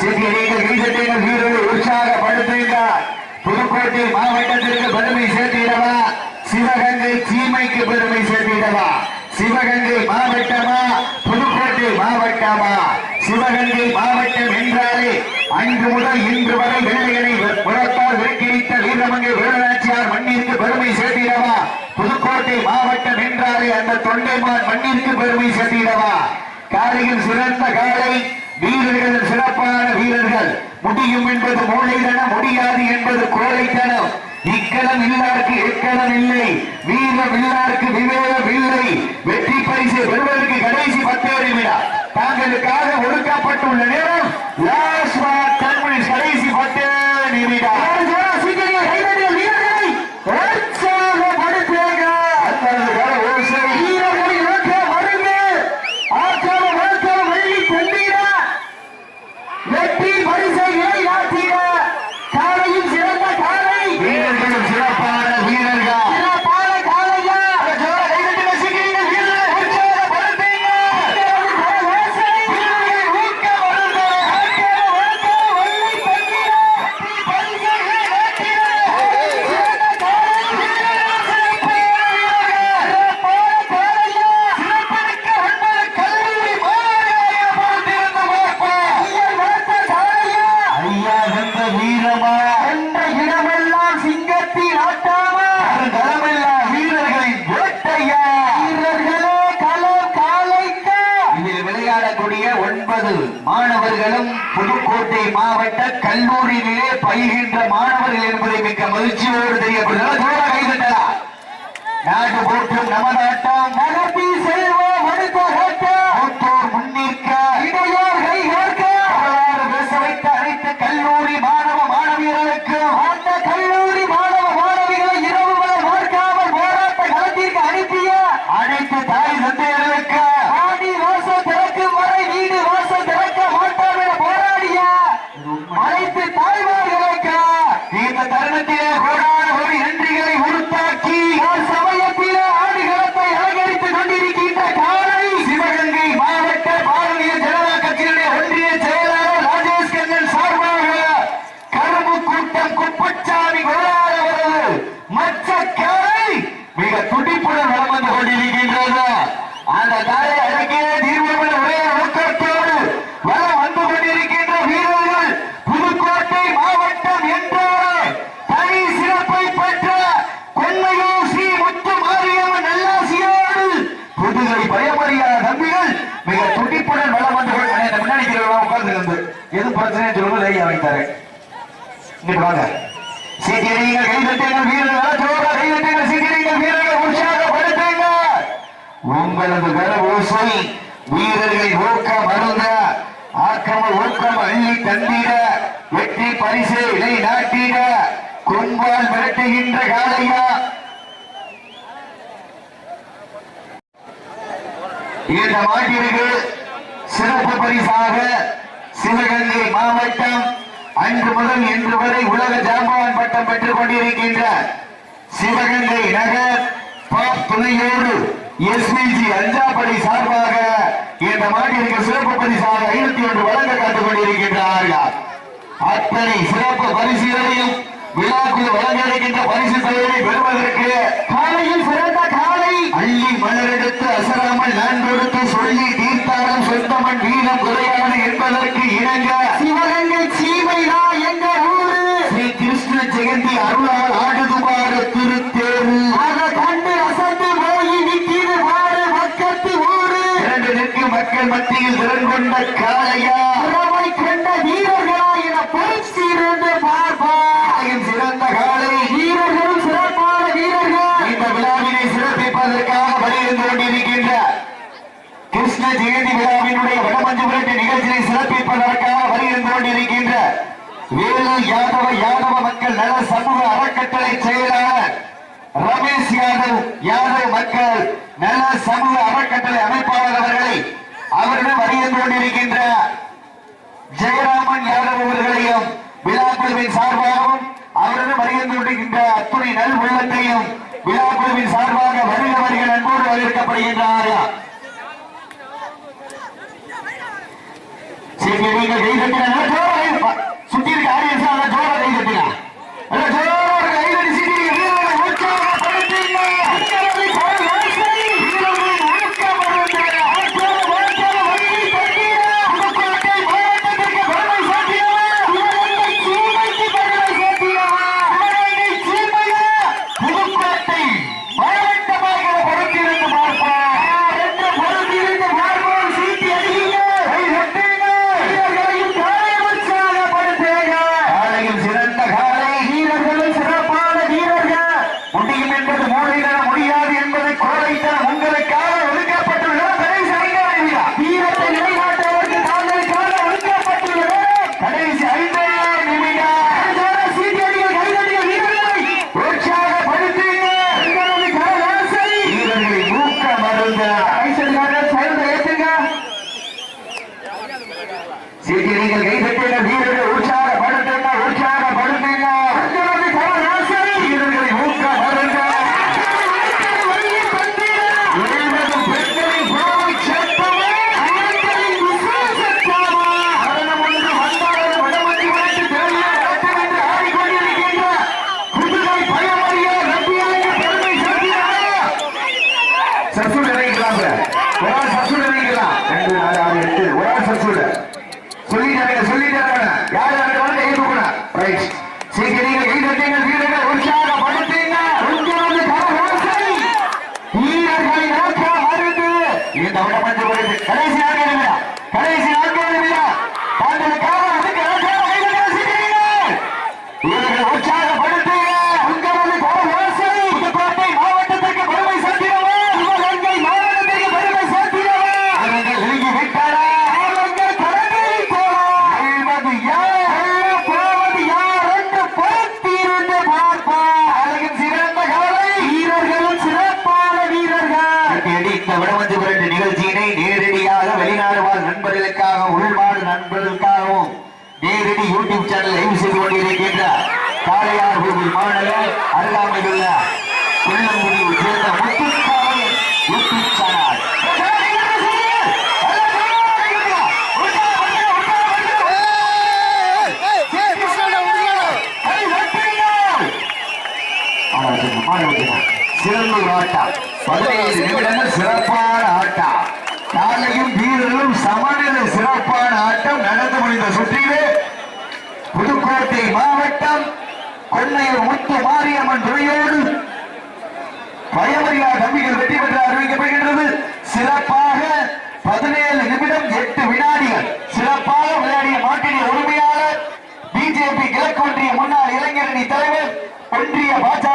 சிறியர்கள் புதுக்கோட்டை மாவட்டத்திற்கு பெருமை சேர்த்திடவா? சிவகங்கை சீமைக்கு பெருமை சேர்த்திடவா? சிவகங்கை மாவட்டமா? புதுக்கோட்டை மாவட்டமா? சிவகங்கை மாவட்டம் என்றாலே அன்று முதல் இன்று வரை வெள்ளையனை புறத்தால் விரட்டிவிட்ட வீரமங்கை வேலுநாச்சியார் மண்ணிற்கு பெருமை சேர்த்திடவா? புதுக்கோட்டை மாவட்டம் என்றாலே அந்த தொண்டைமான் மண்ணிற்கு பெருமை சேர்த்திடவா? காலையில் சிறந்த காலை வீரர்கள் சிறப்பான வீரர்கள் முடியும் என்பது மூளைதனம் முடியாது என்பது கோழைத்தனம். இக்கணம் இல்லாருக்கு எக்கலம் இல்லை. வீரம் இல்லாருக்கு விவேகம் இல்லை. வெற்றி பரிசு பெறுவதற்கு கடைசி பத்து நிமிடம் தாங்களுக்காக ஒடுக்கப்பட்டுள்ள நேரம் லாஸ்ட் ஒன் டென் மினிட்ஸ் கடைசி பத்து நிமிடம் சீக்கிரம் கைதட்டிய வீரர்களை உற்சாகப்படுத்துங்க அத்தனது கர ஓசை வீரர்களை நோக்க வருங்க ஆற்றல வளர்த்தல வள்ளி கொண்டீர வெற்றி பரிசை நிலைநாட்டிட காலையும் சிறந்த காலை வீரர்களும் சிறப்பான வீரர்கள் சிறப்பான காலையா ஜோர கைதட்டி ரசிக்கிறீங்க வீரர்களை உற்சாகப்படுத்துங்க வீரர்களை ஊக்க வருங்க ஆற்றல வளர்த்தல வள்ளி கொண்டீர வெற்றி பரிசை நிலைநாட்டிட சிறந்த காலை வீரர்கள் சிறப்பான வீரர்கள் சிறப்பான காலையா சிறப்பிக்க வந்த கல்லூரி மாணவர்களே பொறுத்திருந்து பார்ப்போம் ஐயா வளர்த்த காலையா ஐயா வென்ற வீரமா என்ற இடமெல்லாம் சிங்கத்தின் ஆட்டாமா களமெல்லாம் வீரர்களின் வேட்டையா வீரர்களே களம் காலைக்கா இதில் விளையாடக்கூடிய ஒன்பது மாணவர்களும் புதுக்கோட்டை மாவட்ட கல்லூரியிலே பயில்கின்ற மாணவர்கள் என்பதை மிக்க மகிழ்ச்சியோடு தெரியப்படுகிறது நாட்டு போற்றும் நமதாட்டம் நகர்த்தி செல்வோம் அடுத்த இங்கிட்டு வாங்க சீக்கிரங்கள் கைதட்டுங்கள் வீரர்கள் ஜோரா கைதட்டுங்கள் சீக்கிரங்கள் வீரர்கள் உற்சாகப்படுத்துங்க உங்களது கர ஓசை வீரர்களை ஊக்க மருந்த ஆக்கிரம ஊக்கம் அள்ளி தந்திட வெற்றி பரிசு இலை நாட்டிட கொன்பால் விரட்டுகின்ற காலையா இந்த மாட்டிற்கு சிறப்பு பரிசாக சிவகங்கை மாவட்டம் அன்று முதல் இன்று வரை உலக ஜாம்பவான் பட்டம் பெற்றுக் கொண்டிருக்கின்ற சிவகங்கை நகர் துணையோடு எஸ்பிஜி அஞ்சாப்படி சார்பாக இந்த மாட்டிற்கு சிறப்பு பரிசாக ஐநூத்தி ஒன்று வழங்க காத்துக் கொண்டிருக்கின்றார்கள். அத்தனை சிறப்பு பரிசுகளையும் விழாக்குள் வழங்க இருக்கின்ற பரிசு தொகையை பெறுவதற்கு காலையில் சிறந்த காலை. அள்ளி மலரெடுத்து அசராமல் நான் கொடுத்து சொல்லி தீர்த்தாரம் சொந்தமன் வீரம் குறையாது மத்தியில் திறன் கொண்ட காளையா? திறமை கொண்ட வீரர்களா என பயிற்சி இருந்து பார்ப்பாயும் சிறந்த காலை வீரர்களும் சிறப்பான வீரர்கள். இந்த விழாவினை சிறப்பிப்பதற்காக வலியுறுந்து கொண்டிருக்கின்ற கிருஷ்ண ஜெயந்தி விழாவினுடைய வடமஞ்சு விரட்டு நிகழ்ச்சியை சிறப்பிப்பதற்காக வருகின்ற கொண்டிருக்கின்ற வேலு யாதவ யாதவ மக்கள் நல சமூக அறக்கட்டளை செயலாளர் ரமேஷ் யாதவ் யாதவ் மக்கள் நல சமூக அறக்கட்டளை அமைப்பாளர் அவர்களை அவரிடம் அறிய கொண்டிருக்கின்ற ஜெயராமன் யாதவ் அவர்களையும் விழா குழுவின் சார்பாகவும் அவரிடம் அறிய கொண்டிருக்கின்ற அத்துணை நல் உள்ளத்தையும் விழா குழுவின் சார்பாக வருகிறவர்கள் அன்போடு வரவேற்கப்படுகின்றார்கள் சுற்றி இருக்க ஆடியன்ஸ் ஜோரா கை கட்டினா. Se மாணவர் அருகாமையுள்ள குள்ளங்குடியில் சேர்ந்த முத்துக்காவல் காலையும் வீரரும் சமநிலை சிறப்பான ஆட்டம் நடந்து முடிந்த சுற்றிலே மாவட்டம் கொள்ளையூர் முத்து மாரியம்மன் துணையோடு வயமரியா தம்பிகள் வெற்றி பெற்று அறிவிக்கப்படுகின்றது. சிறப்பாக பதினேழு நிமிடம் எட்டு வினாடிகள் சிறப்பாக விளையாடிய மாட்டினை உரிமையாளர் பிஜேபி கிழக்கு ஒன்றிய முன்னாள் இளைஞரணி தலைவர் ஒன்றிய பாஜக